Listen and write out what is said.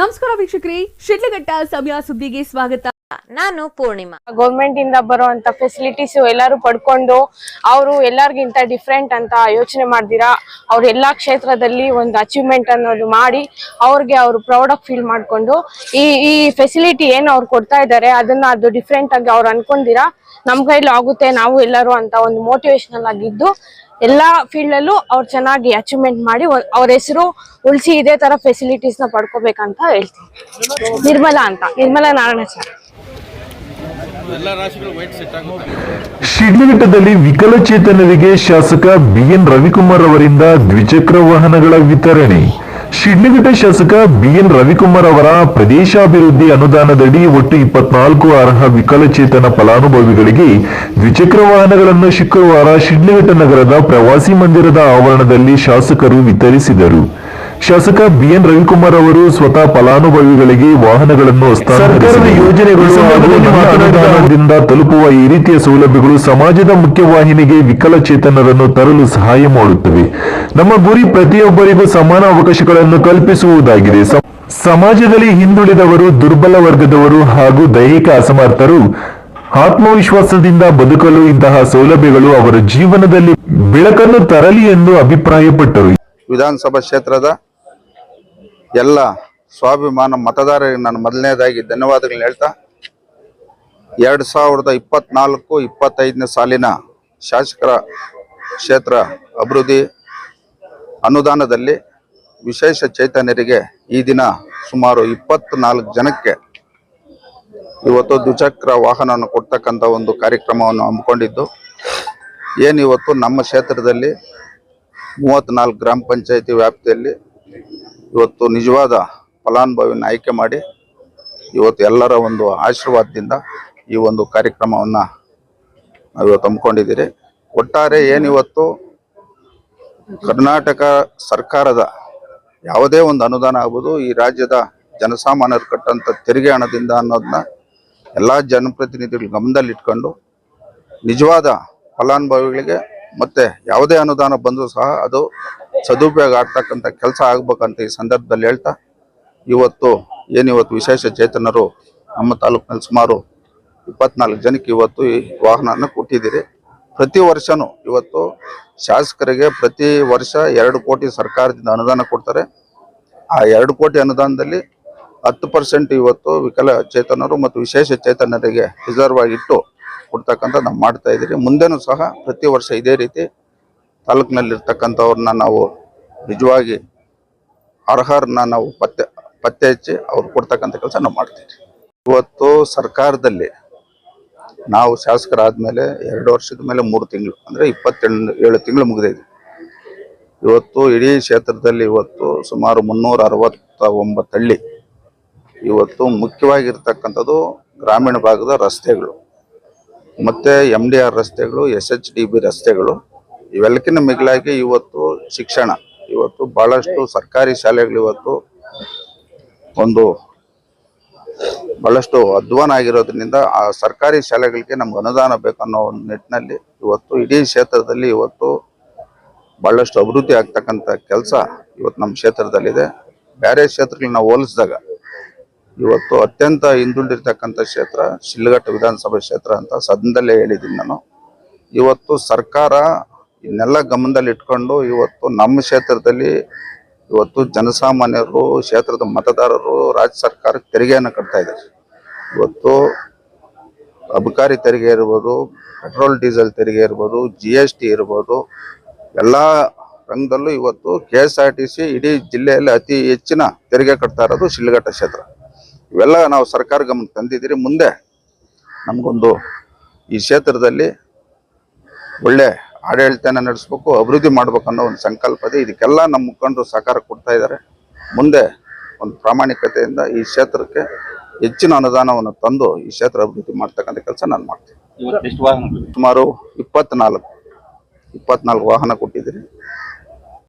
ನಮಸ್ಕಾರ ವೀಕ್ಷಕರೇ ಶಿಡ್ಲಘಟ್ಟ ಸಮಯ ಸುದ್ದಿಗೆ ಸ್ವಾಗತ. ನಾನು ಪೂರ್ಣಿಮಾ. ಗೌರ್ಮೆಂಟ್ ಇಂದ ಬರುವಂತ ಫೆಸಿಲಿಟೀಸ್ ಎಲ್ಲರೂ ಪಡ್ಕೊಂಡು ಅವರು ಎಲ್ಲರಿಗಿಂತ ಡಿಫ್ರೆಂಟ್ ಅಂತ ಯೋಚನೆ ಮಾಡ್ದಿರಾ? ಅವ್ರ ಎಲ್ಲಾ ಕ್ಷೇತ್ರದಲ್ಲಿ ಒಂದು ಅಚೀವ್ಮೆಂಟ್ ಅನ್ನೋದು ಮಾಡಿ ಅವ್ರಿಗೆ ಅವರು ಪ್ರೌಡ್ ಆಫ್ ಫೀಲ್ ಮಾಡ್ಕೊಂಡು ಈ ಈ ಫೆಸಿಲಿಟಿ ಏನು ಅವ್ರು ಕೊಡ್ತಾ ಇದ್ದಾರೆ ಅದನ್ನ ಅದು ಡಿಫ್ರೆಂಟ್ ಆಗಿ ಅವ್ರು ಅನ್ಕೊಂಡಿರಾ? ನಮ್ ಕೈಲಿ ಆಗುತ್ತೆ ನಾವು ಎಲ್ಲರೂ ಅಂತ ಒಂದು ಮೋಟಿವೇಶನಲ್ ಆಗಿದ್ದು ಎಲ್ಲಾ ಫೀಲ್ಡ್ ಅಲ್ಲೂ ಅವ್ರು ಚೆನ್ನಾಗಿ ಅಚೀವ್ಮೆಂಟ್ ಮಾಡಿ ಅವ್ರ ಹೆಸರು ಉಳಿಸಿ ಇದೇ ತರ ಫೆಸಿಲಿಟೀಸ್ನ ಪಡ್ಕೋಬೇಕಂತ ಹೇಳ್ತೀನಿ. ನಿರ್ಮಲಾ ಅಂತ, ನಿರ್ಮಲಾ ನಾರಾಯಣ ಸರ್ ಶಿಡ್ಲಘಟ್ಟದಲ್ಲಿ ವಿಕಲಚೇತನರಿಗೆ ಶಾಸಕ ಬಿಎನ್ ರವಿಕುಮಾರ್ ಅವರಿಂದ ದ್ವಿಚಕ್ರ ವಾಹನಗಳ ವಿತರಣೆ. ಶಿಡ್ಲಘಟ್ಟ ಶಾಸಕ ಬಿಎನ್ ರವಿಕುಮಾರ್ ಅವರ ಪ್ರದೇಶಾಭಿವೃದ್ಧಿ ಅನುದಾನದಡಿ ಒಟ್ಟು ಇಪ್ಪತ್ನಾಲ್ಕು ಅರ್ಹ ವಿಕಲಚೇತನ ಫಲಾನುಭವಿಗಳಿಗೆ ದ್ವಿಚಕ್ರ ವಾಹನಗಳನ್ನು ಶುಕ್ರವಾರ ಶಿಡ್ಲಘಟ್ಟ ನಗರದ ಪ್ರವಾಸಿ ಮಂದಿರದ ಆವರಣದಲ್ಲಿ ಶಾಸಕರು ವಿತರಿಸಿದರು. ಶಾಸಕ ಬಿಎನ್ ರವಿಕುಮಾರ್ ಅವರು ಸ್ವತಃ ಫಲಾನುಭವಿಗಳಿಗೆ ವಾಹನಗಳನ್ನು ಸರ್ಕಾರದ ಯೋಜನೆಗಳು ಅನುದಾನದಿಂದ ತಲುಪುವ ಈ ರೀತಿಯ ಸೌಲಭ್ಯಗಳು ಸಮಾಜದ ಮುಖ್ಯವಾಹಿನಿಗೆ ವಿಕಲಚೇತನರನ್ನು ತರಲು ಸಹಾಯ ಮಾಡುತ್ತವೆ. ನಮ್ಮ ಗುರಿ ಪ್ರತಿಯೊಬ್ಬರಿಗೂ ಸಮಾನ ಅವಕಾಶಗಳನ್ನು ಕಲ್ಪಿಸುವುದಾಗಿದೆ. ಸಮಾಜದಲ್ಲಿ ಹಿಂದುಳಿದವರು ದುರ್ಬಲ ವರ್ಗದವರು ಹಾಗೂ ದೈಹಿಕ ಅಸಮರ್ಥರು ಆತ್ಮವಿಶ್ವಾಸದಿಂದ ಬದುಕಲು ಇಂತಹ ಸೌಲಭ್ಯಗಳು ಅವರ ಜೀವನದಲ್ಲಿ ಬೆಳಕನ್ನು ತರಲಿ ಎಂದು ಅಭಿಪ್ರಾಯಪಟ್ಟರು. ವಿಧಾನಸಭಾ ಕ್ಷೇತ್ರದ ಎಲ್ಲ ಸ್ವಾಭಿಮಾನ ಮತದಾರರಿಗೆ ನಾನು ಮೊದಲನೇದಾಗಿ ಧನ್ಯವಾದಗಳನ್ನ ಹೇಳ್ತಾ, ಎರಡು ಸಾವಿರದ ಇಪ್ಪತ್ನಾಲ್ಕು ಇಪ್ಪತ್ತೈದನೇ ಸಾಲಿನ ಶಾಸಕರ ಕ್ಷೇತ್ರ ಅಭಿವೃದ್ಧಿ ಅನುದಾನದಲ್ಲಿ ವಿಶೇಷ ಚೈತನ್ಯರಿಗೆ ಈ ದಿನ ಸುಮಾರು ಇಪ್ಪತ್ನಾಲ್ಕು ಜನಕ್ಕೆ ಇವತ್ತು ದ್ವಿಚಕ್ರ ವಾಹನವನ್ನು ಕೊಡ್ತಕ್ಕಂಥ ಒಂದು ಕಾರ್ಯಕ್ರಮವನ್ನು ಹಮ್ಮಿಕೊಂಡಿದ್ದು ಏನು ಇವತ್ತು ನಮ್ಮ ಕ್ಷೇತ್ರದಲ್ಲಿ ಮೂವತ್ತ್ನಾಲ್ಕು ಗ್ರಾಮ ಪಂಚಾಯಿತಿ ವ್ಯಾಪ್ತಿಯಲ್ಲಿ ಇವತ್ತು ನಿಜವಾದ ಫಲಾನುಭವಿನ ಆಯ್ಕೆ ಮಾಡಿ ಇವತ್ತು ಎಲ್ಲರ ಒಂದು ಆಶೀರ್ವಾದದಿಂದ ಈ ಒಂದು ಕಾರ್ಯಕ್ರಮವನ್ನು ನಾವು ಇವತ್ತು ಹಮ್ಮಿಕೊಂಡಿದ್ದೀರಿ. ಒಟ್ಟಾರೆ ಏನಿವತ್ತು ಕರ್ನಾಟಕ ಸರ್ಕಾರದ ಯಾವುದೇ ಒಂದು ಅನುದಾನ ಆಗ್ಬೋದು, ಈ ರಾಜ್ಯದ ಜನಸಾಮಾನ್ಯರು ಕಟ್ಟಂಥ ತೆರಿಗೆ ಹಣದಿಂದ ಅನ್ನೋದನ್ನ ಎಲ್ಲ ಜನಪ್ರತಿನಿಧಿಗಳು ಗಮನದಲ್ಲಿಟ್ಕೊಂಡು ನಿಜವಾದ ಫಲಾನುಭವಿಗಳಿಗೆ ಮತ್ತೆ ಯಾವುದೇ ಅನುದಾನ ಬಂದರೂ ಸಹ ಅದು ಸದುಪಯೋಗ ಆಗ್ತಕ್ಕಂಥ ಕೆಲಸ ಆಗ್ಬೇಕಂತ ಈ ಸಂದರ್ಭದಲ್ಲಿ ಹೇಳ್ತಾ, ಇವತ್ತು ಏನಿವತ್ತು ವಿಶೇಷ ಚೇತನರು ನಮ್ಮ ತಾಲೂಕಿನಲ್ಲಿ ಸುಮಾರು ಇಪ್ಪತ್ನಾಲ್ಕು ಜನಕ್ಕೆ ಇವತ್ತು ಈ ವಾಹನನ ಕೊಟ್ಟಿದ್ದೀರಿ. ಪ್ರತಿ ವರ್ಷನೂ ಇವತ್ತು ಶಾಸಕರಿಗೆ ಪ್ರತಿ ವರ್ಷ ಎರಡು ಕೋಟಿ ಸರ್ಕಾರದಿಂದ ಅನುದಾನ ಕೊಡ್ತಾರೆ. ಆ ಎರಡು ಕೋಟಿ ಅನುದಾನದಲ್ಲಿ ಹತ್ತು ಪರ್ಸೆಂಟ್ ಇವತ್ತು ವಿಕಲಚೇತನರು ಮತ್ತು ವಿಶೇಷ ಚೇತನರಿಗೆ ರಿಸರ್ವ್ ಆಗಿಟ್ಟು ಕೊಡ್ತಕ್ಕಂಥ ನಾವು ಮಾಡ್ತಾ ಇದ್ದೀರಿ. ಮುಂದೆನೂ ಸಹ ಪ್ರತಿ ವರ್ಷ ಇದೇ ರೀತಿ ತಾಲೂಕಿನಲ್ಲಿರ್ತಕ್ಕಂಥವ್ರನ್ನ ನಾವು ನಿಜವಾಗಿ ಅರ್ಹರನ್ನ ನಾವು ಪತ್ತೆ ಪತ್ತೆ ಹಚ್ಚಿ ಅವ್ರು ಕೊಡ್ತಕ್ಕಂಥ ಕೆಲಸ ನಾವು ಮಾಡ್ತೀವಿ. ಇವತ್ತು ಸರ್ಕಾರದಲ್ಲಿ ನಾವು ಶಾಸಕರಾದ್ಮೇಲೆ ಎರಡು ವರ್ಷದ ಮೇಲೆ ಮೂರು ತಿಂಗಳು, ಅಂದರೆ ಇಪ್ಪತ್ತೆಂಟು, ಏಳು ತಿಂಗಳು ಮುಗಿದಿದೆ ಇವತ್ತು ಇಡೀ ಕ್ಷೇತ್ರದಲ್ಲಿ ಇವತ್ತು ಸುಮಾರು ಮುನ್ನೂರ ಅರವತ್ತ ಒಂಬತ್ತು ಹಳ್ಳಿ ಇವತ್ತು ಮುಖ್ಯವಾಗಿರ್ತಕ್ಕಂಥದ್ದು ಗ್ರಾಮೀಣ ಭಾಗದ ರಸ್ತೆಗಳು. ಮತ್ತು ಎಂ ಡಿ ಆರ್ ರಸ್ತೆಗಳು ಎಸ್ ಎಚ್ ಡಿ ಬಿ ರಸ್ತೆಗಳು ಇವೆಲ್ಲಕ್ಕಿಂತ ಮಿಗಿಲಾಗಿ ಇವತ್ತು ಶಿಕ್ಷಣ, ಇವತ್ತು ಬಹಳಷ್ಟು ಸರ್ಕಾರಿ ಶಾಲೆಗಳು ಇವತ್ತು ಒಂದು ಬಹಳಷ್ಟು ಅಧ್ವಾನ ಆಗಿರೋದ್ರಿಂದ ಆ ಸರ್ಕಾರಿ ಶಾಲೆಗಳಿಗೆ ನಮ್ಗೆ ಅನುದಾನ ಬೇಕನ್ನೋ ಒಂದು ನಿಟ್ಟಿನಲ್ಲಿ ಇವತ್ತು ಇಡೀ ಕ್ಷೇತ್ರದಲ್ಲಿ ಇವತ್ತು ಬಹಳಷ್ಟು ಅಭಿವೃದ್ಧಿ ಆಗ್ತಕ್ಕಂಥ ಕೆಲಸ ಇವತ್ತು ನಮ್ಮ ಕ್ಷೇತ್ರದಲ್ಲಿದೆ. ಬೇರೆ ಕ್ಷೇತ್ರಗಳನ್ನ ಹೋಲಿಸಿದಾಗ ಇವತ್ತು ಅತ್ಯಂತ ಹಿಂದುಳಿದಿರ್ತಕ್ಕಂಥ ಕ್ಷೇತ್ರ ಶಿಲ್ಘಟ್ಟ ವಿಧಾನಸಭಾ ಕ್ಷೇತ್ರ ಅಂತ ಸದನದಲ್ಲೇ ಹೇಳಿದ್ದೀನಿ ನಾನು. ಇವತ್ತು ಸರ್ಕಾರ ಇದನ್ನೆಲ್ಲ ಗಮನದಲ್ಲಿ ಇಟ್ಕೊಂಡು ಇವತ್ತು ನಮ್ಮ ಕ್ಷೇತ್ರದಲ್ಲಿ ಇವತ್ತು ಜನಸಾಮಾನ್ಯರು, ಕ್ಷೇತ್ರದ ಮತದಾರರು, ರಾಜ್ಯ ಸರ್ಕಾರಕ್ಕೆ ತೆರಿಗೆಯನ್ನು ಕಟ್ತಾ ಇದ್ದಾರೆ. ಇವತ್ತು ಅಬಕಾರಿ ತೆರಿಗೆ ಇರ್ಬೋದು, ಪೆಟ್ರೋಲ್, ಡೀಸೆಲ್ ತೆರಿಗೆ ಇರ್ಬೋದು ಜಿ ಎಸ್ ಟಿ ಇರ್ಬೋದು, ಎಲ್ಲ ರಂಗದಲ್ಲೂ ಇವತ್ತು K S R T C ಇಡೀ ಜಿಲ್ಲೆಯಲ್ಲಿ ಅತಿ ಹೆಚ್ಚಿನ ತೆರಿಗೆ ಕಟ್ತಾ ಇರೋದು ಶಿಲ್ಘಟ್ಟ ಕ್ಷೇತ್ರ. ಇವೆಲ್ಲ ನಾವು ಸರ್ಕಾರ ಗಮನ ತಂದಿದ್ದೀರಿ. ಮುಂದೆ ನಮಗೊಂದು ಈ ಕ್ಷೇತ್ರದಲ್ಲಿ ಒಳ್ಳೆ ಆಡಳಿತನ ನಡೆಸ್ಬೇಕು ಅಭಿವೃದ್ಧಿ ಮಾಡ್ಬೇಕು ಅನ್ನೋ ಒಂದು ಸಂಕಲ್ಪ ಇದೆ. ಇದಕ್ಕೆಲ್ಲ ನಮ್ಮ ಮುಖಂಡರು ಸಹಕಾರ ಕೊಡ್ತಾ ಇದ್ದಾರೆ. ಮುಂದೆ ಒಂದು ಪ್ರಾಮಾಣಿಕತೆಯಿಂದ ಈ ಕ್ಷೇತ್ರಕ್ಕೆ ಹೆಚ್ಚಿನ ಅನುದಾನವನ್ನು ತಂದು ಈ ಕ್ಷೇತ್ರ ಅಭಿವೃದ್ಧಿ ಮಾಡ್ತಕ್ಕಂಥ ಕೆಲಸ ನಾನು ಮಾಡ್ತೀನಿ. ಸುಮಾರು ಇಪ್ಪತ್ನಾಲ್ಕು ಇಪ್ಪತ್ನಾಲ್ಕು ವಾಹನ ಕೊಟ್ಟಿದ್ದೀರಿ.